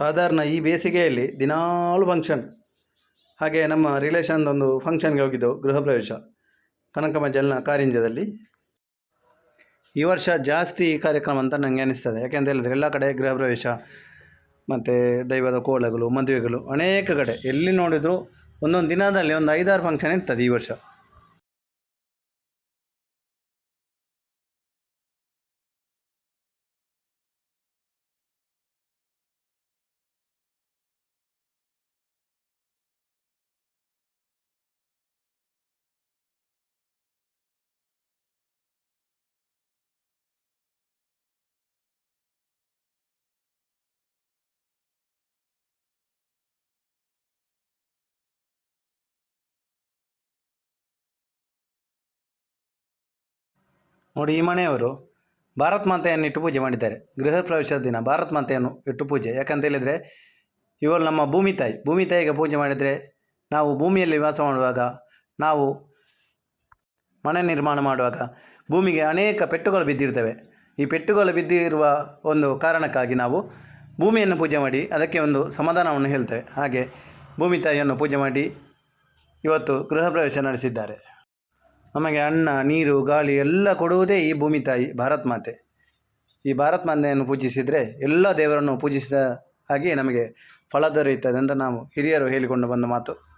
ಸಾಧಾರಣ ಈ ಬೇಸಿಗೆಯಲ್ಲಿ ದಿನಾಲು ಫಂಕ್ಷನ್ ಹಾಗೆ ನಮ್ಮ ರಿಲೇಷನ್ದೊಂದು ಫಂಕ್ಷನ್ಗೆ ಹೋಗಿದ್ದೆವು, ಗೃಹ ಪ್ರವೇಶ. ಕನಕಮ್ಮ ಜಲ್ನ ಕಾರಿಂಜದಲ್ಲಿ ಈ ವರ್ಷ ಜಾಸ್ತಿ ಈ ಕಾರ್ಯಕ್ರಮ ಅಂತ ನನಗೆ ಅನಿಸ್ತದೆ. ಯಾಕೆಂತ ಹೇಳಿದ್ರೆ ಎಲ್ಲ ಕಡೆ ಗೃಹ ಪ್ರವೇಶ, ಮತ್ತು ದೈವದ ಕೋಲಗಳು ಮದುವೆಗಳು ಅನೇಕ ಕಡೆ. ಎಲ್ಲಿ ನೋಡಿದರೂ ಒಂದೊಂದು ದಿನದಲ್ಲಿ ಒಂದು ಐದಾರು ಫಂಕ್ಷನ್ ಇರ್ತದೆ ಈ ವರ್ಷ. ನೋಡಿ ಈ ಮನೆಯವರು ಭಾರತ್ ಮಾತೆಯನ್ನು ಇಟ್ಟು ಪೂಜೆ ಮಾಡಿದ್ದಾರೆ. ಗೃಹ ಪ್ರವೇಶದ ದಿನ ಭಾರತ್ ಮಾತೆಯನ್ನು ಇಟ್ಟು ಪೂಜೆ. ಯಾಕಂತ ಹೇಳಿದರೆ ಇವರು ನಮ್ಮ ಭೂಮಿ ತಾಯಿ, ಭೂಮಿ ತಾಯಿಗೆ ಪೂಜೆ ಮಾಡಿದರೆ ನಾವು ಭೂಮಿಯಲ್ಲಿ ವಾಸ ಮಾಡುವಾಗ, ನಾವು ಮನೆ ನಿರ್ಮಾಣ ಮಾಡುವಾಗ ಭೂಮಿಗೆ ಅನೇಕ ಪೆಟ್ಟುಗಳು ಬಿದ್ದಿರ್ತವೆ. ಈ ಪೆಟ್ಟುಗಳು ಬಿದ್ದಿರುವ ಒಂದು ಕಾರಣಕ್ಕಾಗಿ ನಾವು ಭೂಮಿಯನ್ನು ಪೂಜೆ ಮಾಡಿ ಅದಕ್ಕೆ ಒಂದು ಸಮಾಧಾನವನ್ನು ಹೇಳ್ತೇವೆ. ಹಾಗೆ ಭೂಮಿ ತಾಯಿಯನ್ನು ಪೂಜೆ ಮಾಡಿ ಇವತ್ತು ಗೃಹ ಪ್ರವೇಶ ನಡೆಸಿದ್ದಾರೆ. ನಮಗೆ ಅನ್ನ, ನೀರು, ಗಾಳಿ ಎಲ್ಲ ಕೊಡುವುದೇ ಈ ಭೂಮಿ ತಾಯಿ, ಭಾರತ್ ಮಾತೆ. ಈ ಭಾರತ್ ಮಾತೆಯನ್ನು ಪೂಜಿಸಿದರೆ ಎಲ್ಲ ದೇವರನ್ನು ಪೂಜಿಸಿದ ಹಾಗೆ ನಮಗೆ ಫಲ ದೊರೆಯುತ್ತದೆ ಅಂತ ನಾವು ಹಿರಿಯರು ಹೇಳಿಕೊಂಡು ಬಂದ ಮಾತು.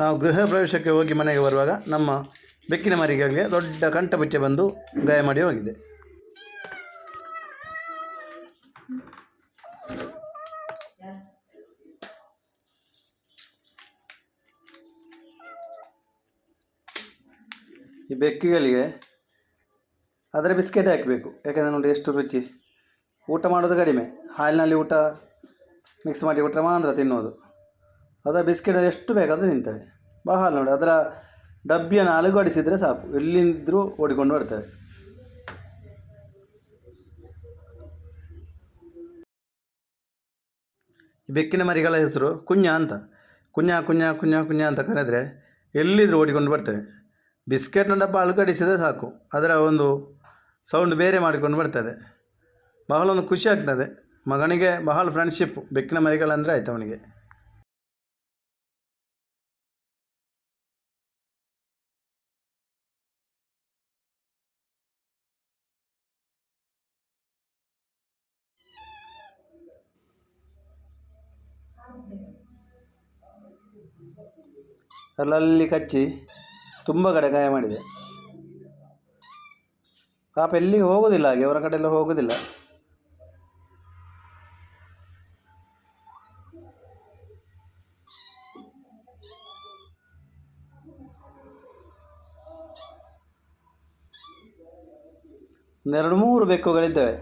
ನಾವು ಗೃಹ ಪ್ರವೇಶಕ್ಕೆ ಹೋಗಿ ಮನೆಗೆ ಬರುವಾಗ ನಮ್ಮ ಬೆಕ್ಕಿನ ಮರಿಗಳಿಗೆ ದೊಡ್ಡ ಕಂಠಪುಚ್ಚೆ ಬಂದು ಗಾಯ ಮಾಡಿ ಹೋಗಿದೆ. ಈ ಬೆಕ್ಕಿಗಳಿಗೆ ಅದರ ಬಿಸ್ಕೆಟ್ ಹಾಕಬೇಕು, ಯಾಕೆಂದರೆ ನೋಡಿ ಎಷ್ಟು ರುಚಿ. ಊಟ ಮಾಡೋದು ಕಡಿಮೆ. ಹಾಲಿನಲ್ಲಿ ಊಟ ಮಿಕ್ಸ್ ಮಾಡಿ ಊಟ ಮಾತ್ರ ತಿನ್ನೋದು. ಅದರ ಬಿಸ್ಕೆಟ್ ಎಷ್ಟು ಬೇಕಾದರೂ ನಿಂತವೆ ಬಹಳ ನೋಡಿ, ಅದರ ಡಬ್ಬಿಯನ್ನು ಅಲುಗಾಡಿಸಿದರೆ ಸಾಕು. ಎಲ್ಲಿಂದಿದ್ರೂ ಓಡಿಕೊಂಡು ಬರ್ತವೆ ಈ ಬೆಕ್ಕಿನ ಮರಿಗಳ ಹೆಸರು ಕುಂಜ ಅಂತ. ಕುಂಜ ಕುಂಜ ಕುಂಜ ಕುಂಜ ಅಂತ ಕರೆದ್ರೆ ಎಲ್ಲಿದ್ರೂ ಓಡಿಕೊಂಡು ಬರ್ತವೆ. ಬಿಸ್ಕೆಟ್ನ ಡಬ್ಬ ಅಲುಗಾಡಿಸಿದರೆ ಸಾಕು. ಅದರ ಒಂದು ಸೌಂಡ್ ಬೇರೆ ಮಾಡಿಕೊಂಡು ಬರ್ತದೆ. ಬಹಳ ಒಂದು ಖುಷಿ ಆಗ್ತದೆ. ಮಗನಿಗೆ ಬಹಳ ಫ್ರೆಂಡ್ಶಿಪ್ ಬೆಕ್ಕಿನ ಮರಿಗಳಂದರೆ ಆಯ್ತು ಅವನಿಗೆ. ಅಲ್ಲಲ್ಲಿ ಕಚ್ಚಿ ತುಂಬ ಕಡೆ ಗಾಯ ಮಾಡಿದೆ. ಪಾಪ ಎಲ್ಲಿಗೆ ಹೋಗೋದಿಲ್ಲ ಹಾಗೆ, ಅವರ ಕಡೆ ಎಲ್ಲ ಹೋಗೋದಿಲ್ಲ. ಒಂದೆರಡು ಮೂರು ಬೆಕ್ಕುಗಳಿದ್ದಾವೆ.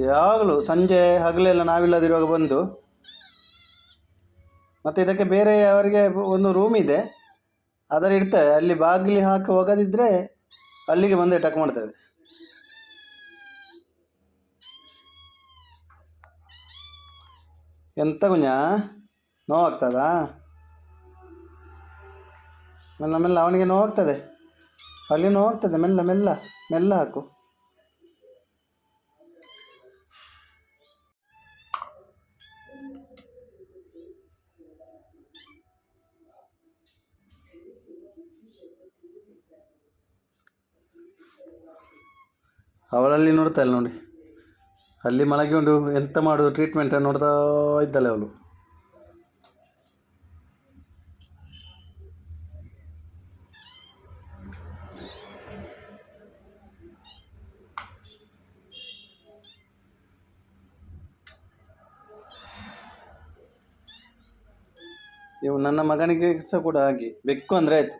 ಯಾವಾಗಲೂ ಸಂಜೆ ಹಗಲೆಲ್ಲ ನಾವಿಲ್ಲದಿರುವಾಗ ಬಂದು ಮತ್ತು ಇದಕ್ಕೆ ಬೇರೆ ಅವರಿಗೆ ಒಂದು ರೂಮ್ ಇದೆ. ಅದರ ಇಡ್ತೇವೆ ಅಲ್ಲಿ ಬಾಗಿಲಿ ಹಾಕಿ ಹೋಗದಿದ್ದರೆ ಅಲ್ಲಿಗೆ ಬಂದು ಟಕ್ ಮಾಡ್ತೇವೆ. ಎಂತ ಗುಣ ನೋವಾಗ್ತದಾ? ಮೆಲ್ಲ ಮೆಲ್ಲ, ಅವನಿಗೆ ನೋವಾಗ್ತದೆ. ಅಲ್ಲಿ ನೋವಾಗ್ತದೆ. ಮೆಲ್ಲ ಮೆಲ್ಲ ಮೆಲ್ಲ ಹಾಕು. ಅವಳಲ್ಲಿ ನೋಡ್ತಾ ಇಲ್ಲ ನೋಡಿ. ಅಲ್ಲಿ ಮಲಗಿಕೊಂಡು ಎಂತ ಮಾಡೋದು ಟ್ರೀಟ್ಮೆಂಟ್ ನೋಡ್ತಾ ಇದ್ದಾಳೆ ಅವಳು. ಇವು ನನ್ನ ಮಗನಿಗೆ ಸಹ ಕೂಡ ಹಾಗೆ. ಬೆಕ್ಕು ಅಂದರೆ ಆಯಿತು.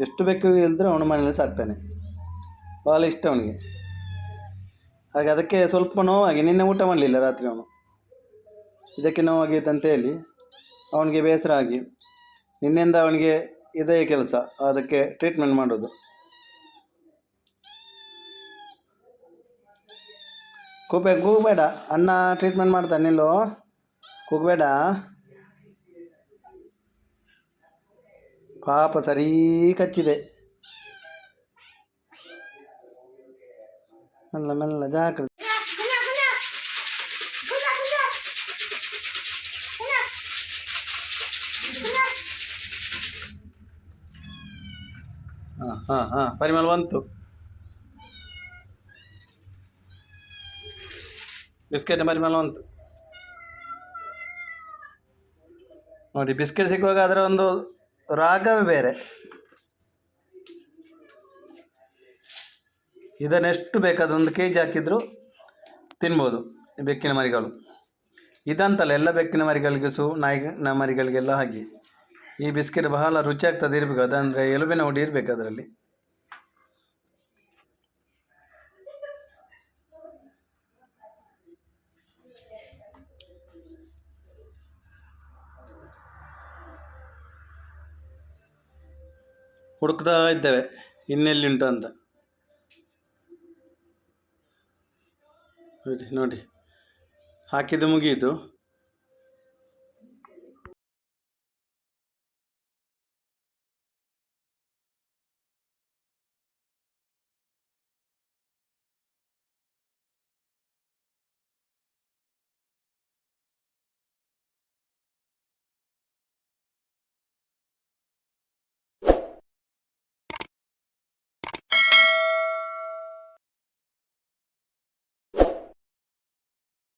ಎಷ್ಟು ಬೆಕ್ಕು ಇಲ್ದ್ರೆ ಅವನ ಮನೇಲಿ ಸಾಕ್ತಾನೆ. ಭಾಳ ಇಷ್ಟ ಅವನಿಗೆ. ಹಾಗೆ ಅದಕ್ಕೆ ಸ್ವಲ್ಪ ನೋವಾಗಿ ನಿನ್ನೆ ಊಟ ಮಾಡಲಿಲ್ಲ ರಾತ್ರಿ ಅವನು. ಇದಕ್ಕೆ ನೋವಾಗೈತೆ ಅಂತ ಹೇಳಿ ಅವನಿಗೆ ಬೇಸರ ಆಗಿ ನಿನ್ನೆಯಿಂದ ಅವನಿಗೆ ಇದೇ ಕೆಲಸ, ಅದಕ್ಕೆ ಟ್ರೀಟ್ಮೆಂಟ್ ಮಾಡೋದು. ಕೂಬೆ ಕೂಗಬೇಡ, ಅಣ್ಣ ಟ್ರೀಟ್ಮೆಂಟ್ ಮಾಡ್ತಾನೆ, ನಿಲ್ಲೋ. ಕೂಗಬೇಡ. ಪಾಪ ಸರಿ ಕಚ್ಚಿದೆ. ಮೆಲ್ಲ ಮೆಲ್ಲ ಜಾಗ್ರತೆ. ಪರಿಮಳ ಬಂತು. ಬಿಸ್ಕೆಟ್ ಪರಿಮಳ ಬಂತು. ನೋಡಿ, ಬಿಸ್ಕೆಟ್ ಸಿಗುವಾಗ ಅದರ ಒಂದು ರಾಗವೇ ಬೇರೆ. ಇದನ್ನೆಷ್ಟು ಬೇಕಾದ ಒಂದು ಕೆ ಜಿ ಹಾಕಿದರೂ ತಿನ್ಬೋದು ಬೆಕ್ಕಿನ ಮರಿಗಳು. ಇದಂತಲ್ಲ ಎಲ್ಲ ಬೆಕ್ಕಿನ ಮರಿಗಳಿಗೂ ಸು ನಾಯಿ ನ ಮರಿಗಳಿಗೆಲ್ಲ ಹಾಗೆ. ಈ ಬಿಸ್ಕೆಟ್ ಬಹಳ ರುಚಿಯಾಗ್ತದೆ ಇರಬೇಕು, ಅದಂದರೆ ಎಲುಬಿನ ಹುಡಿ ಇರಬೇಕು ಅದರಲ್ಲಿ. ಹುಡುಕ್ತಾ ಇದ್ದೇವೆ, ಇನ್ನೆಲ್ಲಿ ಉಂಟು ಅಂತ. ನೋಡಿ ಹಾಕಿದ್ದು ಮುಗಿಯಿತು.